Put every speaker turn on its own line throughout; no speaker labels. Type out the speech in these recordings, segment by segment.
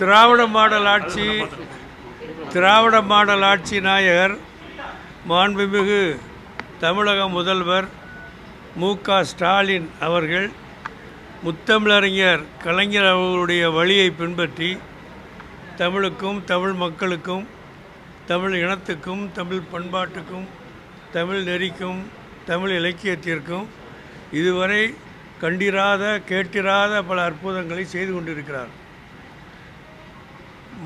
திராவிட model ஆட்சி திராவிட model ஆட்சி நாயகர் மாண்புமிகு தமிழக முதல்வர் மு க ஸ்டாலின் அவர்கள் முத்தமிழறிஞர் கலைஞர் அவர்களுடைய வழியை பின்பற்றி தமிழுக்கும் தமிழ் மக்களுக்கும் தமிழ் இனத்துக்கும் தமிழ் பண்பாட்டுக்கும் தமிழ் நெறிக்கும் தமிழ் இலக்கியத்திற்கும் இதுவரை கண்டிராத கேட்டிராத பல அற்புதங்களை செய்து கொண்டிருக்கிறார்.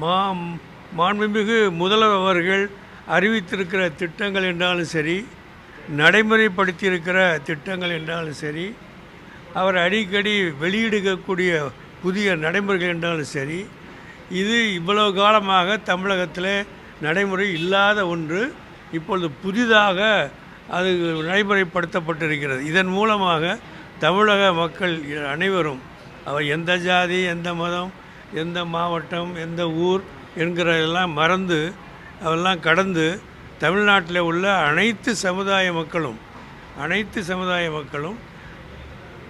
மா மாண்புமிகு முதல்வர் அவர்கள் அறிவித்திருக்கிற திட்டங்கள் என்றாலும் சரி நடைமுறைப்படுத்தியிருக்கிற திட்டங்கள் என்றாலும் சரி அவர் அடிக்கடி வெளியிடக்கூடிய புதிய நடைமுறைகள் என்றாலும் சரி இது இவ்வளவு காலமாக தமிழகத்தில் நடைமுறை இல்லாத ஒன்று இப்பொழுது புதிதாக அது நடைமுறைப்படுத்தப்பட்டிருக்கிறது. இதன் மூலமாக தமிழக மக்கள் அனைவரும் அவர் எந்த ஜாதி எந்த மதம் எந்த மாவட்டம் எந்த ஊர் என்கிறதெல்லாம் மறந்து அதெல்லாம் கடந்து தமிழ்நாட்டில் உள்ள அனைத்து சமுதாய மக்களும் அனைத்து சமுதாய மக்களும்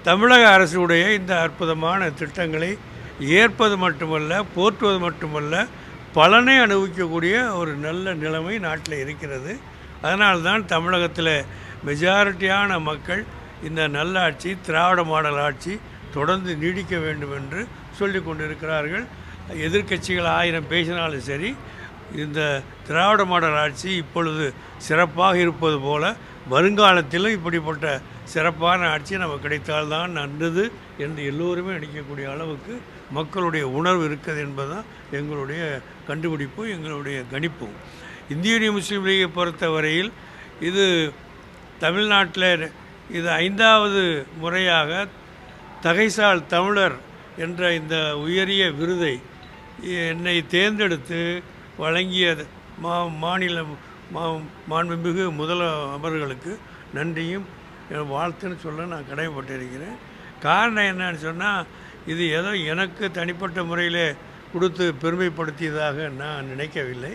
தமிழக அரசுடைய இந்த அற்புதமான திட்டங்களை ஏற்பது மட்டுமல்ல போற்றுவது மட்டுமல்ல பலனை அனுபவிக்கக்கூடிய ஒரு நல்ல நிலைமை நாட்டில் இருக்கிறது. அதனால்தான் தமிழகத்தில் மெஜாரிட்டியான மக்கள் இந்த நல்லாட்சி திராவிட மாடல் ஆட்சி தொடர்ந்து நீடிக்க வேண்டும் என்று சொல்லி கொண்டிருக்கிறார்கள். எதிர்க்கட்சிகள் ஆயிரம் பேசினாலும் சரி இந்த திராவிட மாடல் ஆட்சி இப்பொழுது சிறப்பாக இருப்பது போல வருங்காலத்திலும் இப்படிப்பட்ட சிறப்பான ஆட்சி நமக்கு கிடைத்தால்தான் நல்லது என்று எல்லோருமே நினைக்கக்கூடிய அளவுக்கு மக்களுடைய உணர்வு இருக்குது என்பதுதான் எங்களுடைய கண்டுபிடிப்பு எங்களுடைய கணிப்பும் இந்திய யூனியன் முஸ்லீம் லீகை பொறுத்தவரையில் இது தமிழ்நாட்டில் இது ஐந்தாவது முறையாக தகைசால் தமிழர் என்ற இந்த உயரிய விருதை என்னை தேர்ந்தெடுத்து வழங்கிய மா மாநில மா மாண்புமிகு முதல அவர்களுக்கு நன்றியும் வாழ்த்துன்னு சொல்ல நான் கடமைப்பட்டிருக்கிறேன். காரணம் என்னன்னு சொன்னால் இது ஏதோ எனக்கு தனிப்பட்ட முறையில் கொடுத்து பெருமைப்படுத்தியதாக நான் நினைக்கவில்லை.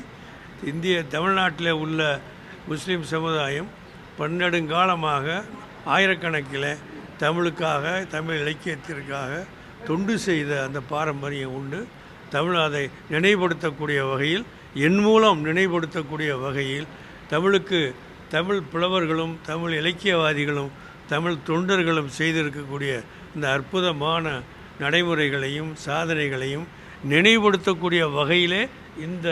இந்திய தமிழ்நாட்டில் உள்ள முஸ்லீம் சமுதாயம் பன்னெடுங்காலமாக ஆயிரக்கணக்கில் தமிழுக்காக தமிழ் இலக்கியத்திற்காக தொண்டு செய்த அந்த பாரம்பரியம் உண்டு. தமிழ் அதை நினைவுபடுத்தக்கூடிய வகையில் என் மூலம் நினைவுபடுத்தக்கூடிய வகையில் தமிழுக்கு தமிழ் புலவர்களும் தமிழ் இலக்கியவாதிகளும் தமிழ் தொண்டர்களும் செய்திருக்கக்கூடிய இந்த அற்புதமான நடைமுறைகளையும் சாதனைகளையும் நினைவுபடுத்தக்கூடிய வகையிலே இந்த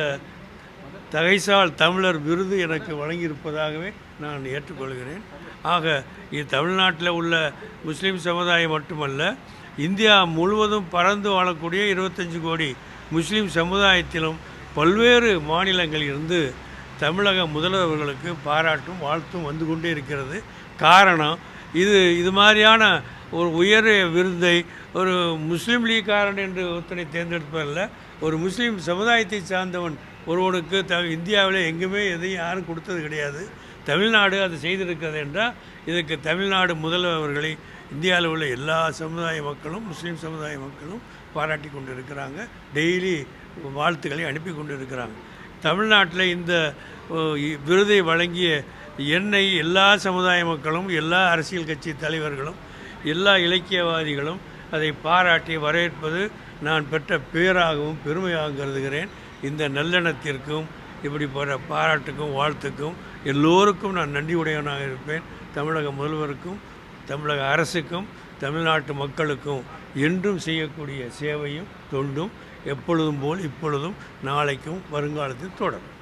தகைசால் தமிழர் விருது எனக்கு வழங்கியிருப்பதாகவே நான் ஏற்றுக்கொள்கிறேன். ஆக இது தமிழ்நாட்டில் உள்ள முஸ்லீம் சமுதாயம் மட்டுமல்ல இந்தியா முழுவதும் பறந்து வாழக்கூடிய இருபத்தஞ்சி கோடி முஸ்லீம் சமுதாயத்திலும் பல்வேறு மாநிலங்களிலிருந்து தமிழக முதல்வர்களுக்கு பாராட்டும் வாழ்த்தும் வந்து கொண்டே இருக்கிறது. காரணம் இது இது மாதிரியான ஒரு உயர் விருதை ஒரு முஸ்லீம் லீக்காரன் என்று ஒருத்தனை தேர்ந்தெடுப்பதில்லை ஒரு முஸ்லீம் சமுதாயத்தை சார்ந்தவன் ஒருவனுக்கு த இந்தியாவில் எங்குமே எதையும் யாரும் கொடுத்தது கிடையாது. தமிழ்நாடு அதை செய்திருக்கிறது என்றால் இதுக்கு தமிழ்நாடு முதல்வர்களை இந்தியாவில் உள்ள எல்லா சமுதாய மக்களும் முஸ்லீம் சமுதாய மக்களும் பாராட்டி கொண்டு இருக்கிறாங்க டெய்லி வாழ்த்துக்களை அனுப்பி கொண்டு இருக்கிறாங்க தமிழ்நாட்டில் இந்த விருதை வழங்கிய என்னை எல்லா சமுதாய மக்களும் எல்லா அரசியல் கட்சி தலைவர்களும் எல்லா இலக்கியவாதிகளும் அதை பாராட்டி வரவேற்பது நான் பெற்ற பேராகவும் பெருமையாகவும் கருதுகிறேன். இந்த நல்லெண்ணத்திற்கும் இப்படி போகிற பாராட்டுக்கும் வாழ்த்துக்கும் எல்லோருக்கும் நான் நன்றி உடையவனாக இருப்பேன். தமிழக முதல்வருக்கும் தமிழக அரசுக்கும் தமிழ்நாட்டு மக்களுக்கும் என்றும் செய்யக்கூடிய சேவையும் தொண்டும் எப்பொழுதும் போல் இப்பொழுதும் நாளைக்கும் வருங்காலத்தில் தொடரும்.